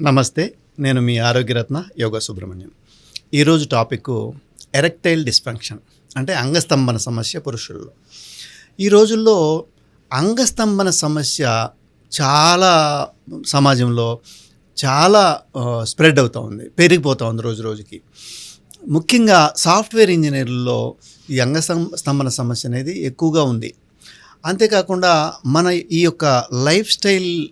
నమస్తే నేను మీ ఆరోగ్యరత్న యోగా సుబ్రహ్మణ్యం ఈరోజు టాపిక్ ఎరెక్టైల్ డిస్ఫంక్షన్ అంటే అంగస్తంభన సమస్య పురుషుల్లో. ఈ రోజుల్లో అంగస్తంభన సమస్య చాలా సమాజంలో చాలా స్ప్రెడ్ అవుతూ ఉంది పెరిగిపోతూ ఉంది రోజు రోజుకి. ముఖ్యంగా సాఫ్ట్వేర్ ఇంజనీర్లలో ఈ అంగస్తం స్తంభన సమస్య అనేది ఎక్కువగా ఉంది. అంతేకాకుండా మన ఈ యొక్క లైఫ్ స్టైల్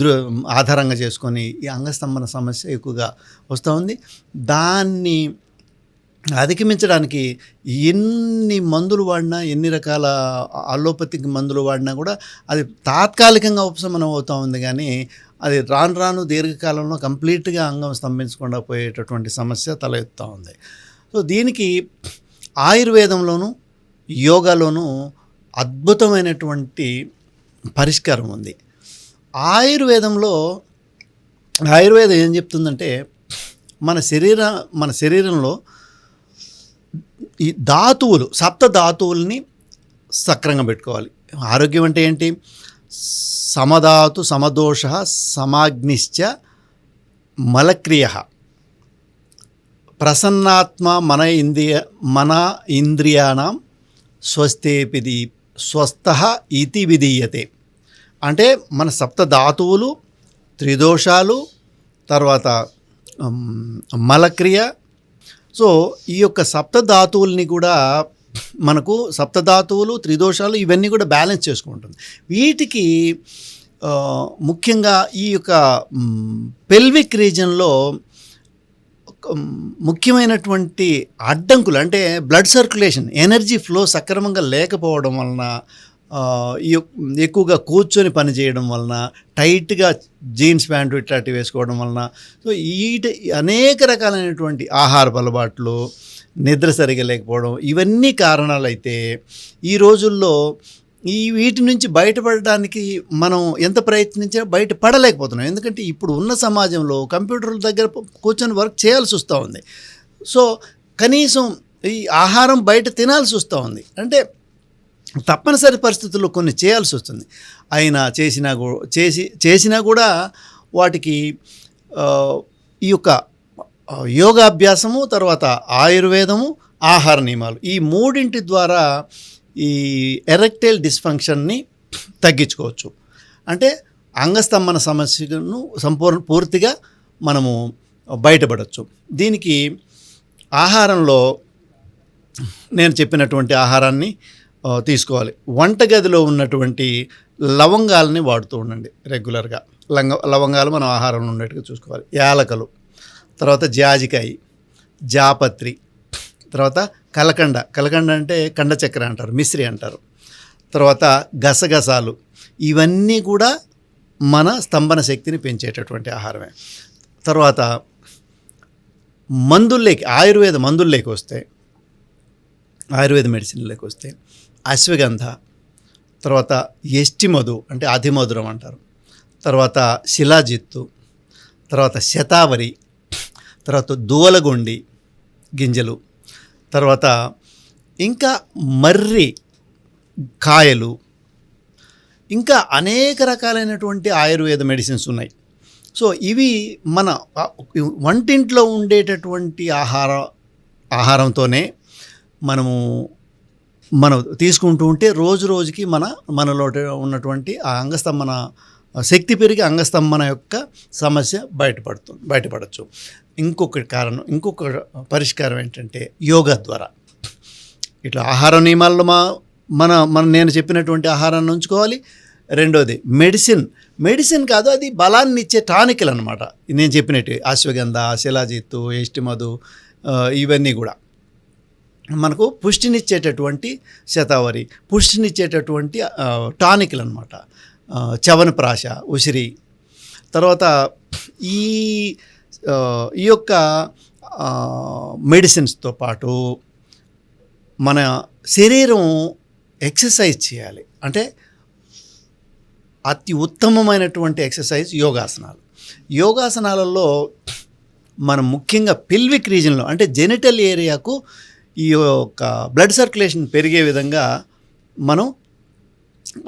దృ ఆధారంగా చేసుకొని ఈ అంగస్తంభన సమస్య ఎక్కువగా వస్తూ ఉంది. దాన్ని అధిగమించడానికి ఎన్ని మందులు వాడినా ఎన్ని రకాల అలోపతిక్ మందులు వాడినా కూడా అది తాత్కాలికంగా ఉపశమనం అవుతూ ఉంది కానీ అది రాను రాను దీర్ఘకాలంలో కంప్లీట్గా అంగం స్తంభించకుండా పోయేటటువంటి సమస్య తల ఎత్తుతూ ఉంది. సో దీనికి ఆయుర్వేదంలోనూ యోగాలోనూ అద్భుతమైనటువంటి పరిష్కారం ఉంది. ఆయుర్వేదంలో ఆయుర్వేదం ఏం చెప్తుందంటే మన శరీర మన శరీరంలో ఈ ధాతువులు సప్త ధాతువుల్ని సక్రంగా పెట్టుకోవాలి. ఆరోగ్యం అంటే ఏంటి? సమధాతు సమదోష సమాగ్నిశ్చ మలక్రియ. ప్రసన్నాత్మ మన ఇంద్రియ మన ఇంద్రియాణం స్వస్థేపిది స్వస్థ ఇతి విధీయతే. అంటే మన సప్త ధాతువులు త్రిదోషాలు తర్వాత మలక్రియ. సో ఈ యొక్క సప్త ధాతువుల్ని కూడా మనకు సప్తధాతువులు త్రిదోషాలు ఇవన్నీ కూడా బ్యాలెన్స్ చేసుకుంటుంది. వీటికి ముఖ్యంగా ఈ యొక్క పెల్విక్ రీజన్లో ముఖ్యమైనటువంటి అడ్డంకులు అంటే బ్లడ్ సర్క్యులేషన్ ఎనర్జీ ఫ్లో సక్రమంగా లేకపోవడం వలన ఎక్కువగా కూర్చొని పని చేయడం వలన టైట్గా జీన్స్ ప్యాంటు ఇట్లాంటివి వేసుకోవడం వలన సో ఈ అనేక రకాలైనటువంటి ఆహారపు అలవాట్లు నిద్ర సరిగా లేకపోవడం ఇవన్నీ కారణాలైతే ఈ రోజుల్లో ఈ వీటి నుంచి బయటపడడానికి మనం ఎంత ప్రయత్నించినా బయట పడలేకపోతున్నాం. ఎందుకంటే ఇప్పుడు ఉన్న సమాజంలో కంప్యూటర్ల దగ్గర కూర్చొని వర్క్ చేయాల్సి వస్తూ ఉంది. సో కనీసం ఈ ఆహారం బయట తినాల్సి వస్తూ ఉంది. అంటే తప్పనిసరి పరిస్థితుల్లో కొన్ని చేయాల్సి వస్తుంది. అయినా చేసినా చేసి చేసినా కూడా వాటికి ఈ యొక్క యోగాభ్యాసము తర్వాత ఆయుర్వేదము ఆహార నియమాలు ఈ మూడింటి ద్వారా ఈ ఎరెక్టైల్ డిస్ఫంక్షన్ని తగ్గించుకోవచ్చు. అంటే అంగస్తంభన సమస్యను సంపూర్ణ పూర్తిగా మనము బయటపడవచ్చు దీనికి ఆహారంలో నేను చెప్పినటువంటి ఆహారాన్ని తీసుకోవాలి. వంటగదిలో ఉన్నటువంటి లవంగాలని వాడుతూ ఉండండి రెగ్యులర్గా. లంగ లవంగాలు మనం ఆహారంలో ఉండేట్టుగా చూసుకోవాలి. యాలకలు తర్వాత జాజికాయ జాపత్రి తర్వాత కలకండ. కలకండ అంటే కండ చక్కెర అంటారు మిశ్రి అంటారు. తర్వాత గసగసాలు ఇవన్నీ కూడా మన స్తంభన శక్తిని పెంచేటటువంటి ఆహారమే. తర్వాత మందుల్లోకి ఆయుర్వేద మందుల్లోకి వస్తే ఆయుర్వేద మెడిసిన్లోకి వస్తే అశ్వగంధ తర్వాత ఎష్టి మధు అంటే అధిమధురం అంటారు. తర్వాత శిలాజిత్తు తర్వాత శతావరి తర్వాత దూవలగొండి గింజలు తర్వాత ఇంకా మర్రి కాయలు ఇంకా అనేక రకాలైనటువంటి ఆయుర్వేద మెడిసిన్స్ ఉన్నాయి. సో ఇవి మన వంటింట్లో ఉండేటటువంటి ఆహార ఆహారంతోనే మనము మనం తీసుకుంటూ ఉంటే రోజు రోజుకి మన మనలో ఉన్నటువంటి ఆ అంగస్తంభన శక్తి పెరిగి అంగస్తంభన యొక్క సమస్య బయటపడుతుంది బయటపడచ్చు. ఇంకొక కారణం ఇంకొక పరిష్కారం ఏంటంటే యోగా ద్వారా. ఇట్లా ఆహార నియమాల్లో మా మన మన నేను చెప్పినటువంటి ఆహారాన్ని ఉంచుకోవాలి. రెండోది మెడిసిన్. మెడిసిన్ కాదు అది బలాన్ని ఇచ్చే టానికల్ అనమాట నేను చెప్పినట్టు అశ్వగంధ శిలాజిత్తు ఎస్టిమధు ఇవన్నీ కూడా. మనకు పుష్టినిచ్చేటటువంటి శతావరి పుష్టినిచ్చేటటువంటి టానిక్లు అనమాట చవనప్రాశ ఉసిరి. తర్వాత ఈ ఈ యొక్క మెడిసిన్స్తో పాటు మన శరీరం ఎక్సర్సైజ్ చేయాలి. అంటే అతి ఉత్తమమైనటువంటి ఎక్సర్సైజ్ యోగాసనాలు. యోగాసనాలలో మనం ముఖ్యంగా పిల్విక్ రీజన్లో అంటే జెనిటల్ ఏరియాకు ఈ యొక్క బ్లడ్ సర్క్యులేషన్ పెరిగే విధంగా మనం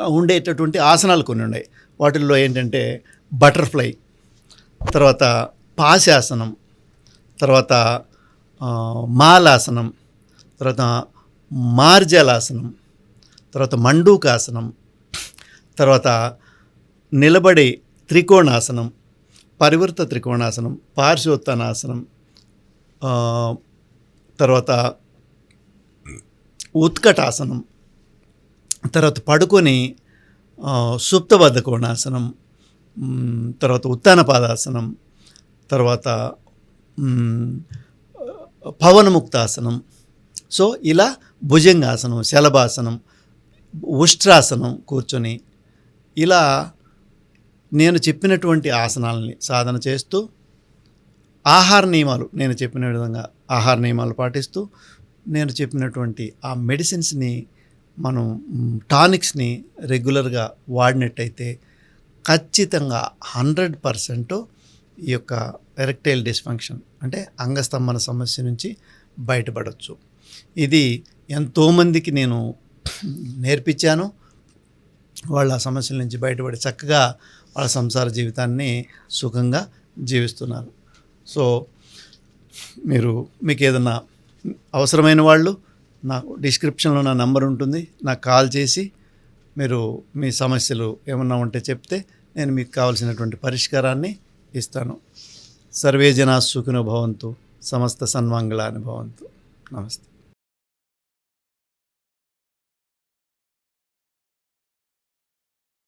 ఉండేటటువంటి ఆసనాలు కొన్ని ఉన్నాయి. వాటిల్లో ఏంటంటే బటర్ఫ్లై తర్వాత పాశాసనం తర్వాత మాలాసనం తర్వాత మార్జలాసనం తర్వాత మండూకాసనం తర్వాత నిలబడి త్రికోణాసనం పరివృత త్రికోణాసనం పార్శ్వోత్తనాసనం తర్వాత ఉత్కటాసనం తర్వాత పడుకొని సుప్తబద్ధ కోణాసనం తర్వాత ఉత్తాన పాదాసనం తర్వాత పవనముక్తాసనం. సో ఇలా భుజంగాసనం శలభాసనం ఉష్ట్రాసనం కూర్చొని ఇలా నేను చెప్పినటువంటి ఆసనాలని సాధన చేస్తూ ఆహార నియమాలు నేను చెప్పిన విధంగా ఆహార నియమాలు పాటిస్తూ నేను చెప్పినటువంటి ఆ మెడిసిన్స్ని మనం టానిక్స్ని రెగ్యులర్గా వాడినట్టయితే ఖచ్చితంగా హండ్రెడ్ పర్సెంట్ ఈ యొక్క ఎరెక్టైల్ డిస్ఫంక్షన్ అంటే అంగస్తంభన సమస్య నుంచి బయటపడవచ్చు ఇది ఎంతోమందికి నేను నేర్పించాను. వాళ్ళ సమస్యల నుంచి బయటపడి చక్కగా వాళ్ళ సంసార జీవితాన్ని సుఖంగా జీవిస్తున్నారు. సో మీరు మీకు ఏదన్నా అవసరమైన వాళ్ళు నాకు డిస్క్రిప్షన్లో నా నంబర్ ఉంటుంది నాకు కాల్ చేసి మీరు మీ సమస్యలు ఏమన్నా ఉంటే చెప్తే నేను మీకు కావాల్సినటువంటి పరిష్కారాన్ని ఇస్తాను. సర్వే జనా సుఖినో భవంతు సమస్త సన్మంగళాన్ని భవంతు. నమస్తే.